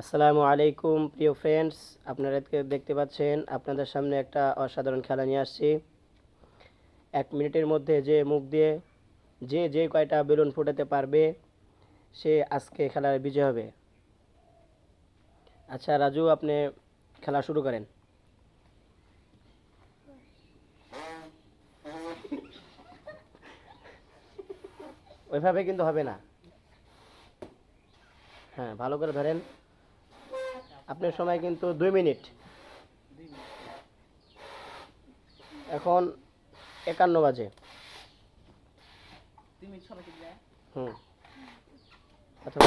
আসসালামু আলাইকুম, প্রিয় ফ্রেন্ডস আপনারা দেখতে পাচ্ছেন, আপনাদের সামনে একটা অসাধারণ খেলা নিয়ে আসছি। এক মিনিটের মধ্যে যে মুখ দিয়ে যে যে কয়টা বেলুন ফোটাতে পারবে, সে আজকে খেলার বিজয় হবে। আচ্ছা রাজু, আপনি খেলা শুরু করেন। ওইভাবে কিন্তু হবে না। হ্যাঁ ভালো করে ধরেন। আপনার সময় কিন্তু দুই মিনিট। এখন একান্ন বাজে। হুম। কথা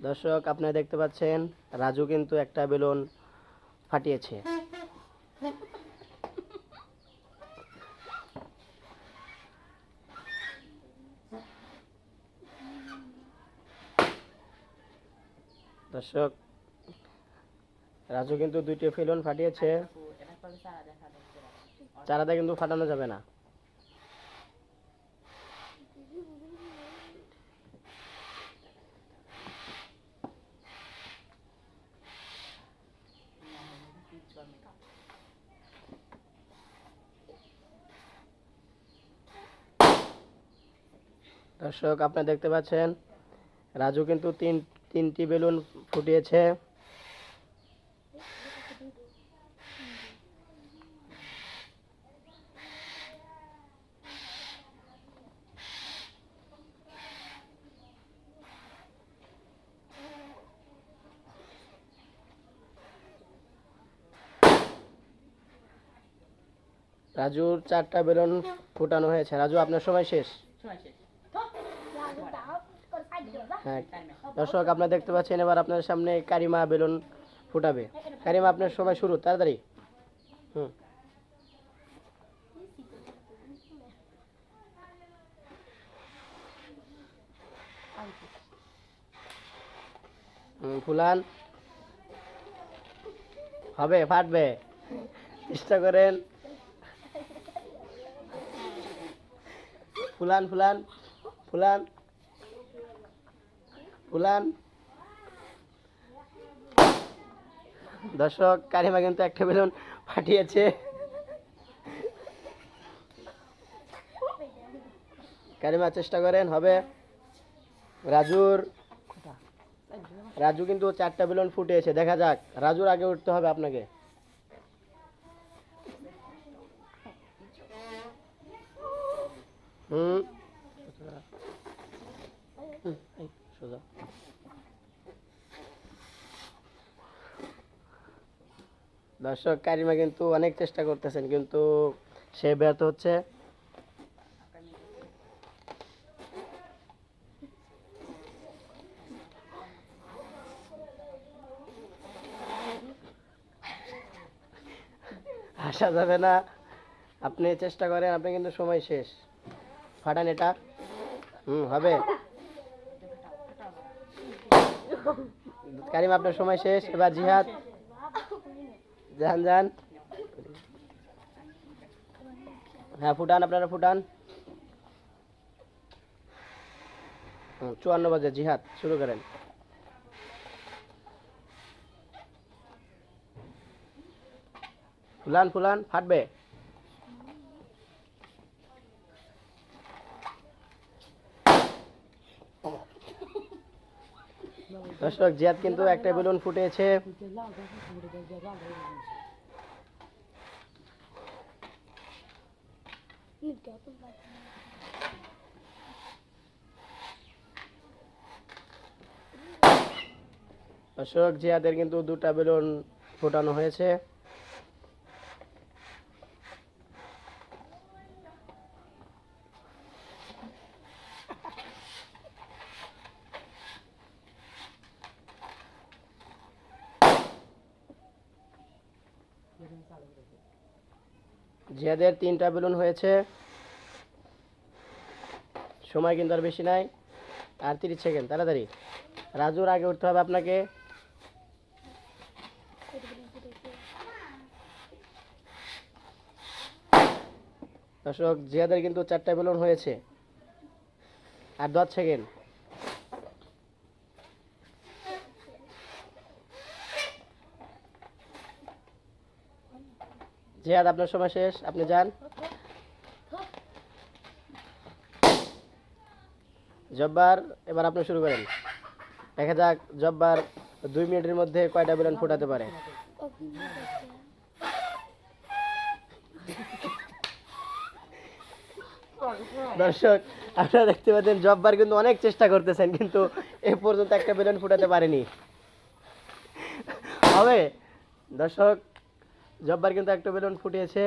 দর্শক আপনারা দেখতে পাচ্ছেন রাজু কিন্তু একটা বেলুন ফাটিয়েছে। দর্শক, রাজু কিন্তু দুইটি বেলুন ফাটিয়েছে। চারাটা কিন্তু ফাটানো যাবে না। দর্শক আপনারা দেখতে পাচ্ছেন, রাজু কিন্তু তিন তিনটি বেলুন ফুটিয়েছে। রাজুর চারটা বেলুন ফুটানো হয়েছে। রাজু আপনার সময় শেষ। হ্যাঁ দর্শক আপনারা দেখতে পাচ্ছেন এবার আপনার সামনে কারিমা বেলুন ফুটাবে। কারিমা আপনার সময় শুরু তাড়াতাড়ি। হুম। হুম, ফুলান। হবে ফাটবে। চেষ্টা করেন। ফুলান ফুলান ফুলান। ফুলান দর্শক কারিমা কিন্তু একটা বেলুন ফাটিয়েছে। কারিমা চেষ্টা করেন হবে। রাজুর রাজু কিন্তু চারটা বেলুন ফুটিয়েছে দেখা যাক। রাজুর আগে উঠতে হবে আপনাকে। হুম, এই, সোজা দর্শক, কারিমা কিন্তু অনেক চেষ্টা করতেছেন, কিন্তু সে ব্যর্থ হচ্ছে। আসা যাবে না। আপনি চেষ্টা করেন, আপনি কিন্তু সময় শেষ। ফাটান এটা। হুম, হবে। কারিম, আপনার সময় শেষ। এবার জিহাদ। যান যান হ্যাঁ ফুটান আপনারা ফুটান। চুয়ান্ন বাজে জিহাদ শুরু করেন। ফুলান ফুলান ফাটবে। দর্শক জিয়াদ কিন্তু একটা বেলুন ফুটেছে। দর্শক জিয়াদের কিন্তু দুটা বেলুন ফোটানো হয়েছে। জিয়াদের তিনটা বেলুন হয়েছে। সময় কিন্তু আর বেশি নাই। আর তিরিশ সেকেন্ড, তাড়াতাড়ি। রাজুর আগে উঠতে হবে আপনাকে। দর্শক জিয়াদের কিন্তু চারটা বেলুন হয়েছে। আর দশ সেকেন্ড। জিহাদ আপনার সময় শেষ। আপনি যান। জব্বার, এবার আপনি শুরু করেন। দেখা যাক জব্বার দুই মিনিটের মধ্যে কয়টা বেলুন ফোটাতে পারে। দর্শক, আপনারা দেখতে পাচ্ছেন জব্বার কিন্তু অনেক চেষ্টা করতেছেন, কিন্তু এ পর্যন্ত একটা বেলুন ফুটাতে পারেনি। হবে। দর্শক জব্বার কিন্তু একটা বেলুন ফুটিয়েছে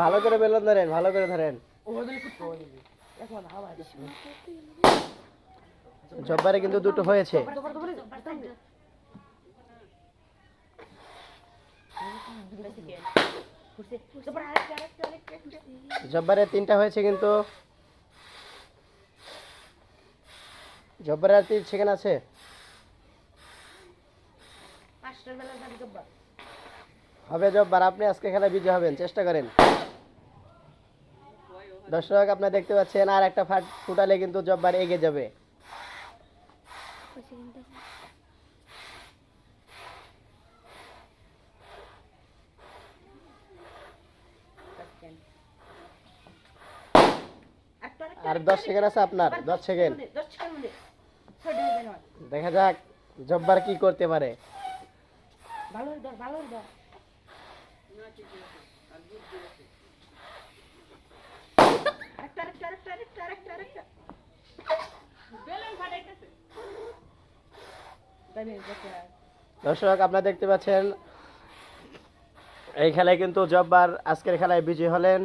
ভালো করে বেলুন ধরেন, ভালো করে ধরেন। জব্বারে কিন্তু দুটো হয়েছে। জব্বারে তিনটা হয়েছে কিন্তু। জব্বারে আর তিন সেকেন্ড আছে হবে জব্বার আপনি আজকে খেলা বিজয় হবেন চেষ্টা করেন। দর্শক আপনারা দেখতে পাচ্ছেন আর একটা ফাট ফুটালে কিন্তু জব্বার এগিয়ে যাবে। আর দশ সেকেন্ড আছে আপনার দশ সেকেন্ড দেখা যাক, জব্বার কি করতে পারে। দর্শক, আপনারা দেখতে পাচ্ছেন, এই খেলায় কিন্তু জব্বার আজকের খেলায় বিজয়ী হলেন।